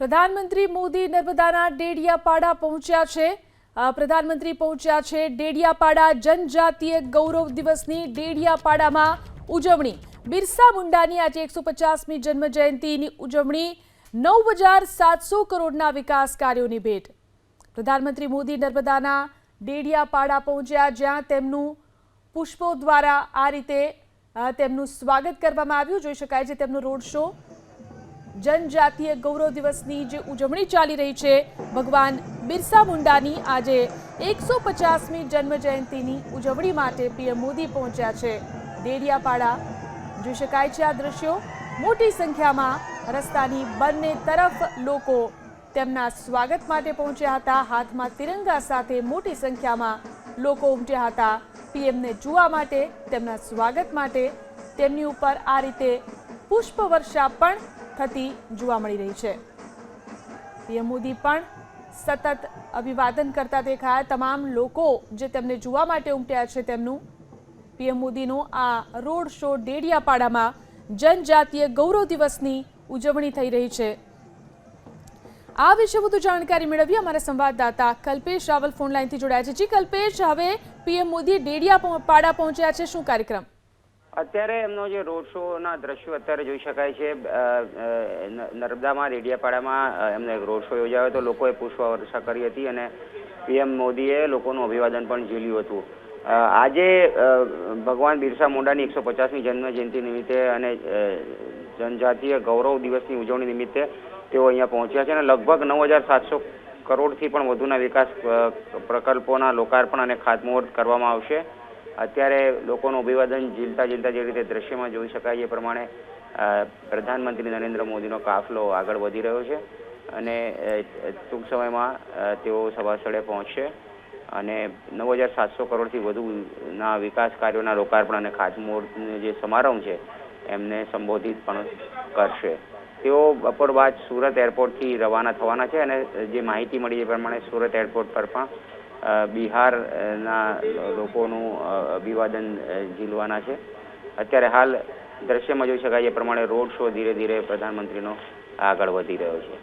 પ્રધાનમંત્રી મોદી નર્મદાના ડેડિયાપાડા પહોંચ્યા છે. પ્રધાનમંત્રી પહોંચ્યા છે ડેડિયાપાડા જનજાતીય ગૌરવ દિવસની ડેડિયાપાડામાં ઉજવણી. બિરસા મુંડાની આજે એકસો પચાસમી જન્મ જયંતિની ઉજવણી. નવ હજાર સાતસો કરોડના વિકાસ કાર્યોની ભેટ. પ્રધાનમંત્રી મોદી નર્મદાના ડેડિયાપાડા પહોંચ્યા, જ્યાં તેમનું પુષ્પો દ્વારા આ રીતે તેમનું સ્વાગત કરવામાં આવ્યું. જોઈ શકાય છે તેમનો રોડ શો. જનજાતીય ગૌરવ દિવસની જે ઉજવણી ચાલી રહી છે, ભગવાન બિરસા મુંડાની આજે એકસો પચાસમી જન્મ જયંતિની ઉજવણી માટે પીએમ મોદી પહોંચ્યા છે. દેડિયાપાડા, જોઈ શકાય છે આ દ્રશ્યો? મોટી સંખ્યામાં રસ્તાની બંને તરફ લોકો તેમના સ્વાગત માટે પહોંચ્યા હતા. હાથમાં તિરંગા સાથે મોટી સંખ્યામાં લોકો ઉમટ્યા હતા. પીએમને જોવા માટે, તેમના સ્વાગત માટે તેમની ઉપર આ રીતે પુષ્પવર્ષા પણ થતી જોવા મળી રહી છે. પીએમ મોદી પણ સતત અભિવાદન કરતા દેખાયા. તમામ લોકો જે તેમને જોવા માટે ઉમટ્યા છે તેમનું પીએમ મોદીનો આ રોડ શો ડેડિયાપાડામાં જનજાતીય ગૌરવ દિવસની ઉજવણી થઈ રહી છે. આ વિશે વધુ જાણકારી મેળવી અમારા સંવાદદાતા કલ્પેશ રાવલ ફોન લાઈનથી જોડાયા છે. જી કલ્પેશ, હવે પીએમ મોદી ડેડિયાપાડા પહોંચ્યા છે. શું કાર્યક્રમ? અત્યારે એમનો જે રોડ શો ના દ્રશ્યો અત્યારે જોઈ શકાય છે. નર્મદામાં, રેડિયાપાડામાં એમને રોડ શો યોજાયો હતો. લોકોએ પુષ્પવર્ષા કરી હતી અને પીએમ મોદીએ લોકોનું અભિવાદન પણ ઝીલ્યું હતું. આજે ભગવાન બિરસા મુંડાની એકસો પચાસમી જન્મ જયંતિ નિમિત્તે અને જનજાતીય ગૌરવ દિવસની ઉજવણી નિમિત્તે તેઓ અહીંયા પહોંચ્યા છે અને લગભગ નવ હજાર સાતસો કરોડથી પણ વધુના વિકાસ પ્રકલ્પોના લોકાર્પણ અને ખાતમુહૂર્ત કરવામાં આવશે. અત્યારે લોકોનું અભિવાદન ઝીલતા ઝીલતા જે રીતે દ્રશ્યમાં જોઈ શકાય એ પ્રમાણે પ્રધાનમંત્રી નરેન્દ્ર મોદીનો કાફલો આગળ વધી રહ્યો છે અને ટૂંક સમયમાં તેઓ સભા સ્થળે પહોંચશે અને નવ હજાર સાતસો કરોડથી વધુના વિકાસ કાર્યોના લોકાર્પણ અને ખાતમુહૂર્તનો જે સમારંભ છે એમને સંબોધિત પણ કરશે. તેઓ બપોર બાદ સુરત એરપોર્ટથી રવાના થવાના છે અને જે માહિતી મળી એ પ્રમાણે સુરત એરપોર્ટ પર પણ બિહારના લોકોનું અભિવાદન ઝીલવાના છે. અત્યારે હાલ દ્રશ્યમાં જોઈ શકાય એ પ્રમાણે રોડ શો ધીરે ધીરે પ્રધાનમંત્રીનો આગળ વધી રહ્યો છે.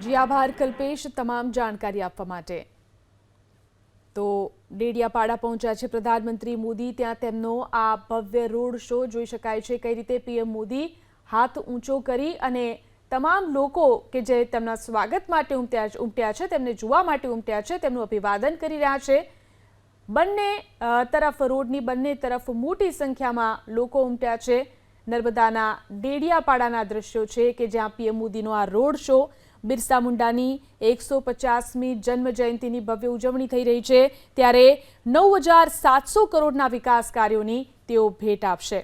જી આભાર, કલ્પેશ, તમામ જાણકારી આપવા માટે. તો ડેડિયાપાડા પહોંચ્યા છે પ્રધાનમંત્રી મોદી, ત્યાં તેમનો આ ભવ્ય રોડ શો જોઈ શકાય છે. કઈ રીતે પીએમ મોદી હાથ ઊંચો કરી અને તમામ લોકો કે જે તેમના સ્વાગત માટે ઉમટ્યા ઉમટ્યા છે, તેમને જોવા માટે ઉમટ્યા છે, તેમનું અભિવાદન કરી રહ્યા છે. બંને તરફ રોડની બંને તરફ મોટી સંખ્યામાં લોકો ઉમટ્યા છે. નર્મદાના ડેડિયાપાડાના દ્રશ્યો છે કે જ્યાં પીએમ મોદીનો આ રોડ શો, બિરસા મુંડાની એકસો પચાસમી જન્મ જયંતિની ભવ્ય ઉજવણી થઈ રહી છે. ત્યારે નવ હજાર સાતસો કરોડના વિકાસ કાર્યોની તેઓ ભેટ આપશે.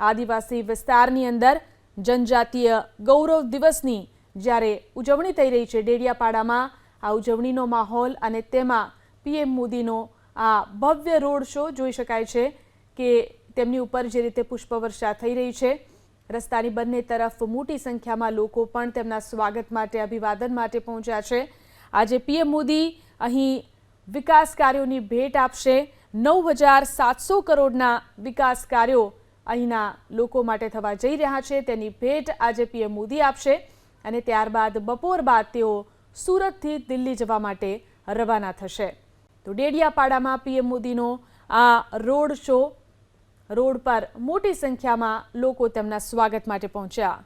આદિવાસી વિસ્તારની અંદર જનજાતીય ગૌરવ દિવસની જ્યારે ઉજવણી થઈ રહી છે ડેડિયાપાડામાં. આ ઉજવણીનો માહોલ અને તેમાં પીએમ મોદીનો આ ભવ્ય રોડ શો જોઈ શકાય છે કે તેમની ઉપર જે રીતે પુષ્પવર્ષા થઈ રહી છે. રસ્તાની બંને તરફ મોટી સંખ્યામાં લોકો પણ તેમના સ્વાગત માટે, અભિવાદન માટે પહોંચ્યા છે. આજે પીએમ મોદી અહીં વિકાસ કાર્યોની ભેટ આપશે. નવ હજાર સાતસો કરોડના વિકાસ કાર્યો અહીંના લોકો માટે થવા જઈ રહ્યા છે. તેની ભેટ આજે પીએમ મોદી આપશે અને ત્યારબાદ બપોર બાદ તેઓ સુરતથી દિલ્હી જવા માટે રવાના થશે. તો ડેડિયાપાડામાં પીએમ મોદીનો આ રોડ શો, રોડ પર મોટી સંખ્યામાં લોકો તેમના સ્વાગત માટે પહોંચ્યા.